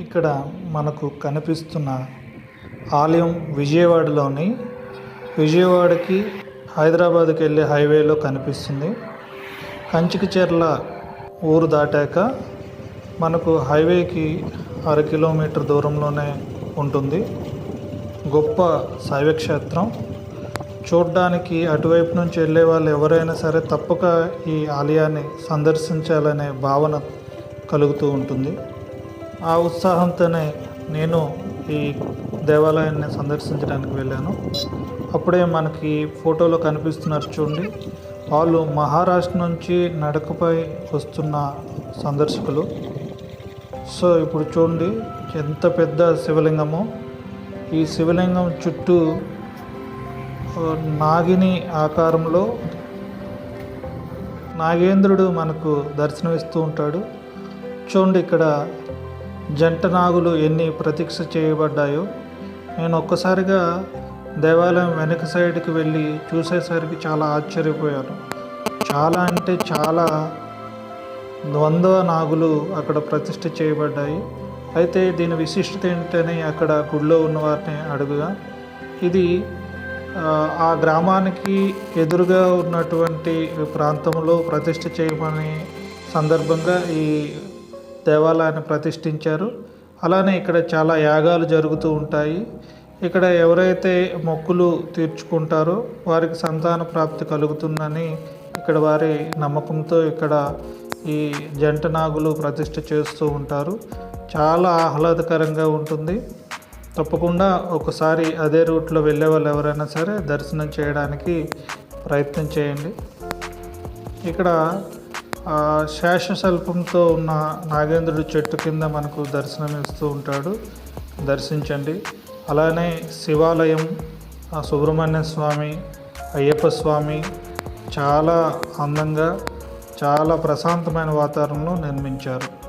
ఇక్కడ మనకు కనిపిస్తున్న ఆలయం విజయవాడలోని విజయవాడకి హైదరాబాద్కి వెళ్ళే హైవేలో కనిపిస్తుంది. కంచికిచెర్ల ఊరు దాటాక మనకు హైవేకి అర కిలోమీటర్ దూరంలోనే ఉంటుంది. గొప్ప శైవక్షేత్రం. చూడ్డానికి అటువైపు నుంచి వెళ్ళే వాళ్ళు ఎవరైనా సరే తప్పక ఈ ఆలయాన్ని సందర్శించాలనే భావన కలుగుతూ ఉంటుంది. ఆ ఉత్సాహంతోనే నేను ఈ దేవాలయాన్ని సందర్శించడానికి వెళ్ళాను. అప్పుడే మనకి ఫోటోలో కనిపిస్తున్నారు చూడండి. వాళ్ళు మహారాష్ట్ర నుంచి నడకపై వస్తున్న సందర్శకులు. సో ఇప్పుడు చూడండి ఎంత పెద్ద శివలింగము. ఈ శివలింగం చుట్టూ నాగిని ఆకారంలో నాగేంద్రుడు మనకు దర్శనమిస్తూ ఉంటాడు. చూడండి ఇక్కడ జంట నాగులు ఎన్ని ప్రతీక్ష చేయబడ్డాయో? నేను ఒక్కసారిగా దేవాలయం వెనక సైడ్కి వెళ్ళి చూసేసరికి చాలా ఆశ్చర్యపోయాను. చాలా అంటే చాలా ద్వంద్వ నాగులు అక్కడ ప్రతిష్ఠ చేయబడ్డాయి. అయితే దీని విశిష్టత ఏంటని అక్కడ గుడిలో ఉన్న వారిని అడుగుగా ఇది ఆ, ఆ గ్రామానికి ఎదురుగా ఉన్నటువంటి ప్రాంతంలో ప్రతిష్ఠ చేయమని సందర్భంగా ఈ దేవాలయాన్ని ప్రతిష్ఠించారు. అలానే ఇక్కడ చాలా యాగాలు జరుగుతూ ఉంటాయి. ఇక్కడ ఎవరైతే మొక్కులు తీర్చుకుంటారో వారికి సంతాన ప్రాప్తి కలుగుతుందని ఇక్కడ వారి నమ్మకంతో ఇక్కడ ఈ జంట నాగులు ప్రతిష్ఠ చేస్తూ ఉంటారు. చాలా ఆహ్లాదకరంగా ఉంటుంది. తప్పకుండా ఒకసారి అదే రూట్లో వెళ్ళే వాళ్ళు ఎవరైనా సరే దర్శనం చేయడానికి ప్రయత్నం చేయండి. ఇక్కడ శేషశల్పంతో ఉన్న నాగేంద్రుడు చెట్టు కింద మనకు దర్శనం ఇస్తూ ఉంటాడు. దర్శించండి. అలానే శివాలయం సుబ్రహ్మణ్య స్వామి అయ్యప్ప స్వామి చాలా అందంగా చాలా ప్రశాంతమైన వాతావరణంలో నిర్మించారు.